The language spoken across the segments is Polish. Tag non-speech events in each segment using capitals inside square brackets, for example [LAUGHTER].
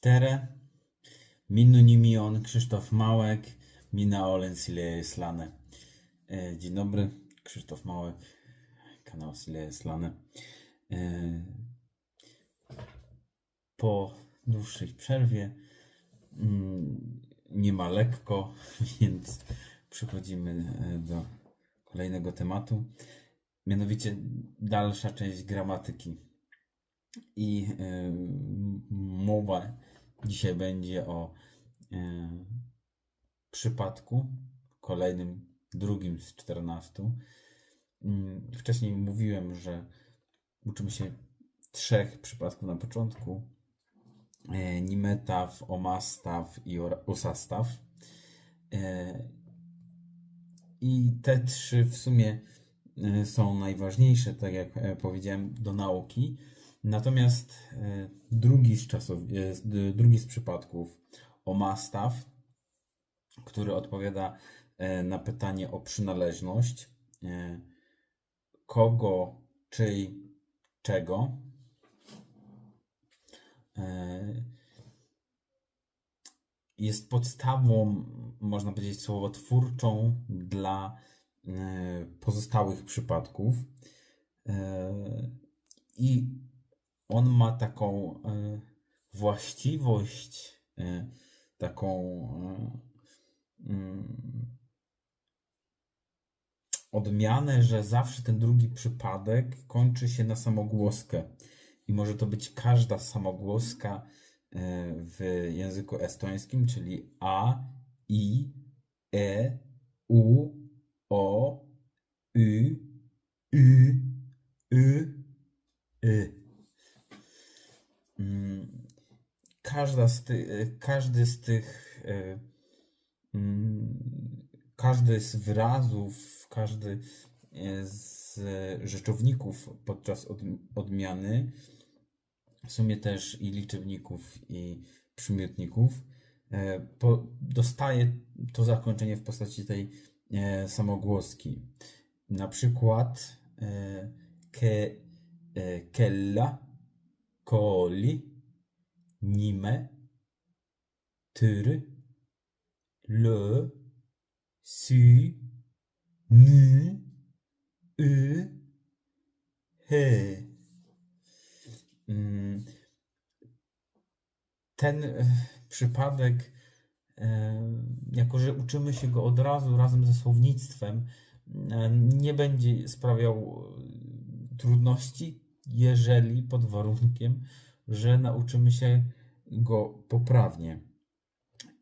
Tere, Minu Nimion, Krzysztof Małek, Mina Olen Sileje Slane. E, Dzień dobry, Krzysztof Małek, kanał Sileje Slane. E, Po dłuższej przerwie mm, nie ma lekko, [LAUGHS] więc przechodzimy e, do kolejnego tematu. Mianowicie dalsza część gramatyki. I mowa dzisiaj będzie o e, przypadku, kolejnym, drugim z 14. Mm, Wcześniej mówiłem, że uczymy się trzech przypadków na początku. E, Nimetaw, Omastaw i Osastaw. E, I te trzy w sumie e, są najważniejsze, tak jak e, powiedziałem, do nauki. Natomiast e, drugi z czasów, e, drugi z przypadków, który odpowiada e, na pytanie o przynależność, kogo, czyj, czego. Jest podstawą, można powiedzieć, słowotwórczą dla pozostałych przypadków. I on ma taką e, właściwość, e, taką e, mm, odmianę, że zawsze ten drugi przypadek kończy się na samogłoskę. I może to być każda samogłoska w języku estońskim, czyli A, I, E, U, O, Y, Y, Y, Y. Każda z ty, każdy z tych e, mm, każdy z wyrazów, każdy e, z rzeczowników podczas od, odmiany, w sumie też i liczebników, i przymiotników, e, dostaje to zakończenie w postaci tej e, samogłoski. Na przykład e, ke, kella, koli, nime, tyr, le, si, ny, y, he. Mm, Ten e, przypadek, e, jako że uczymy się go od razu razem ze słownictwem, e, nie będzie sprawiał trudności, jeżeli pod warunkiem, że nauczymy się go poprawnie.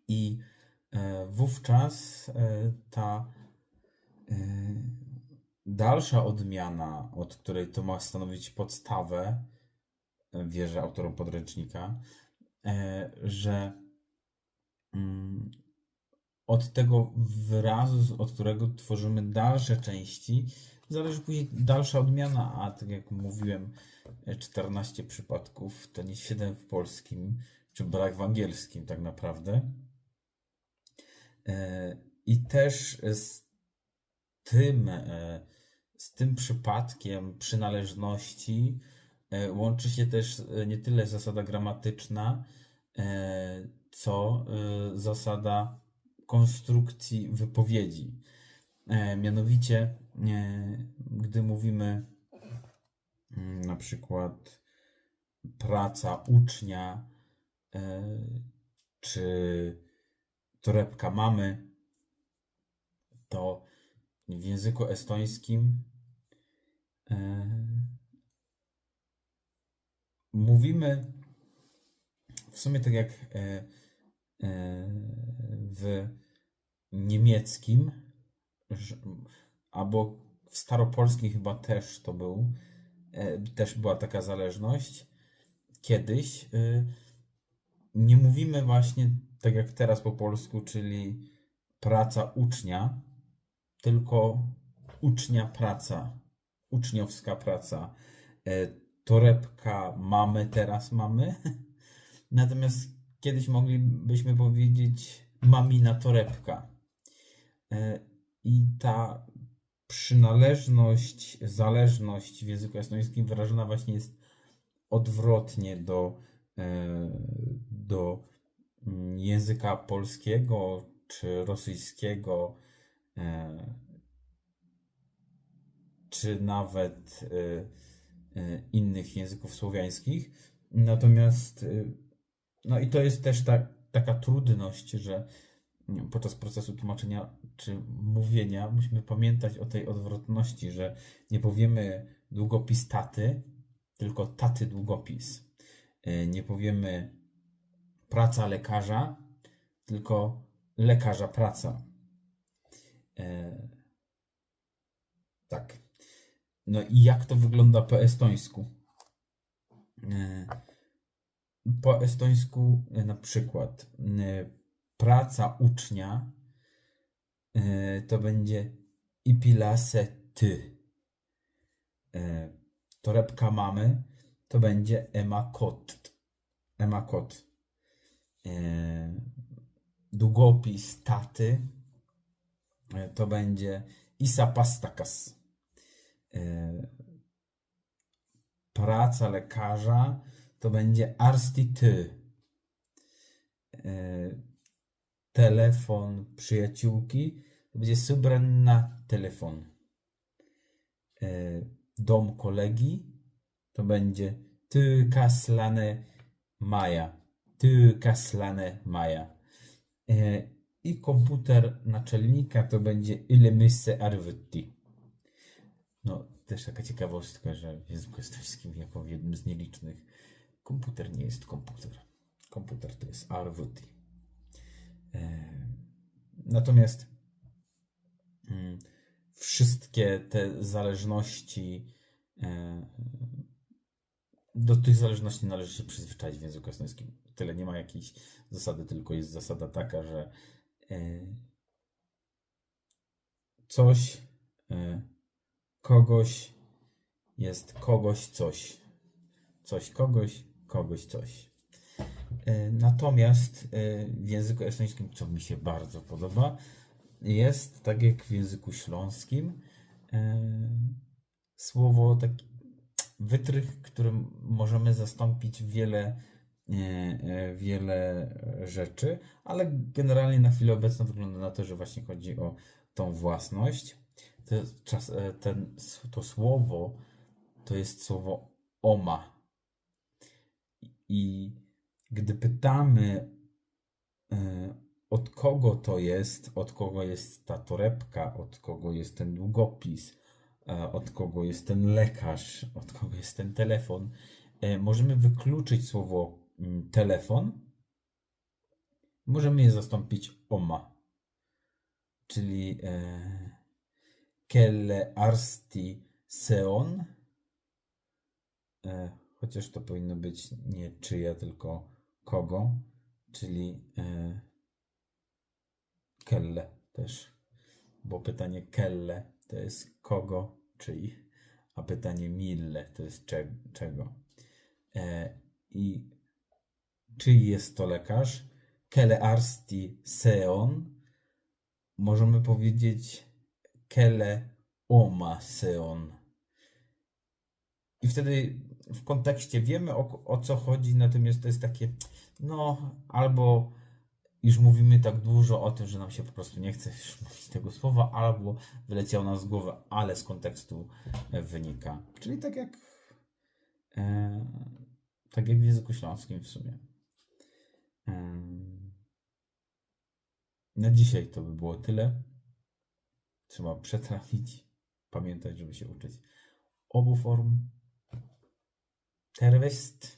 I e, wówczas e, ta e, dalsza odmiana, od której to ma stanowić podstawę, wierzę autorom podręcznika, że mm, od tego wyrazu, od którego tworzymy dalsze części, zależy później dalsza odmiana, a tak jak mówiłem, e, 14 przypadków to nie 7 w polskim, czy brak w angielskim tak naprawdę. E, I też z tym, e, z tym przypadkiem przynależności e, łączy się też nie tyle zasada gramatyczna, co zasada konstrukcji wypowiedzi. E, Mianowicie, e, gdy mówimy mm, na przykład praca ucznia, e, czy torebka mamy, to w języku estońskim mówimy w sumie tak jak w niemieckim, albo w staropolskim chyba też to był, e, też była taka zależność. Kiedyś e, nie mówimy właśnie tak jak teraz po polsku, czyli praca ucznia, tylko ucznia praca, uczniowska praca. E, Torebka mamy, teraz mamy. [LAUGHS] Natomiast kiedyś moglibyśmy powiedzieć mamina torebka. I ta przynależność, zależność w języku estońskim wyrażona właśnie jest odwrotnie do e, do mm, języka polskiego czy rosyjskiego, e, czy nawet e, innych języków słowiańskich. Natomiast, no i to jest też ta, taka trudność, że podczas procesu tłumaczenia czy mówienia musimy pamiętać o tej odwrotności, że nie powiemy długopis taty, tylko taty długopis. E, Nie powiemy praca lekarza, tylko lekarza praca. E, tak. No i jak to wygląda po estońsku? E, Po estońsku na przykład praca ucznia e, to będzie ipilase ty. E, Torebka mamy to będzie emakot. Emakot. E, Długopis taty to będzie isapastakas. Praca lekarza to będzie arstity. Telefon przyjaciółki to będzie subrenna telefon. E, Dom kolegi to będzie ty kaslane maja. Ty kaslane maja. E, I komputer naczelnika to będzie ile mysse arwytti. No, też taka ciekawostka, że w języku estońskim, jako w jednym z nielicznych, komputer nie jest komputer. Komputer to jest arwytti. Natomiast wszystkie te zależności, do tych zależności należy się przyzwyczaić w języku estońskim. Tyle nie ma jakiejś zasady, tylko jest zasada taka, że coś, kogoś jest kogoś coś. Coś kogoś, kogoś coś. E, Natomiast e, w języku estońskim, co mi się bardzo podoba, jest tak jak w języku śląskim e, słowo taki wytrych, którym możemy zastąpić wiele, wiele rzeczy, ale generalnie na chwilę obecną wygląda na to, że właśnie chodzi o tą własność. To, czas, ten, to słowo to jest słowo oma. I gdy pytamy, e, od kogo to jest, od kogo jest ta torebka, od kogo jest ten długopis, e, od kogo jest ten lekarz, od kogo jest ten telefon, e, możemy wykluczyć słowo mm, telefon, możemy je zastąpić oma, czyli kelle arsti seon, chociaż to powinno być nie czyja, tylko kogo, czyli e, kelle też, bo pytanie kelle to jest kogo, czyj, a pytanie mille to jest cze, czego. E, I czyj jest to lekarz? Kelle arsti seon, możemy powiedzieć kelle oma seon. I wtedy w kontekście wiemy o, o co chodzi, natomiast to jest takie, no, albo już mówimy tak dużo o tym, że nam się po prostu nie chce [LAUGHS] mówić tego słowa, albo wyleciało nam z głowy, ale z kontekstu e, wynika. Czyli tak jak, e, tak jak w języku śląskim w sumie. E, na dzisiaj to by było tyle. Trzeba [LAUGHS] przetrafić, pamiętać, żeby się uczyć obu form. Terörist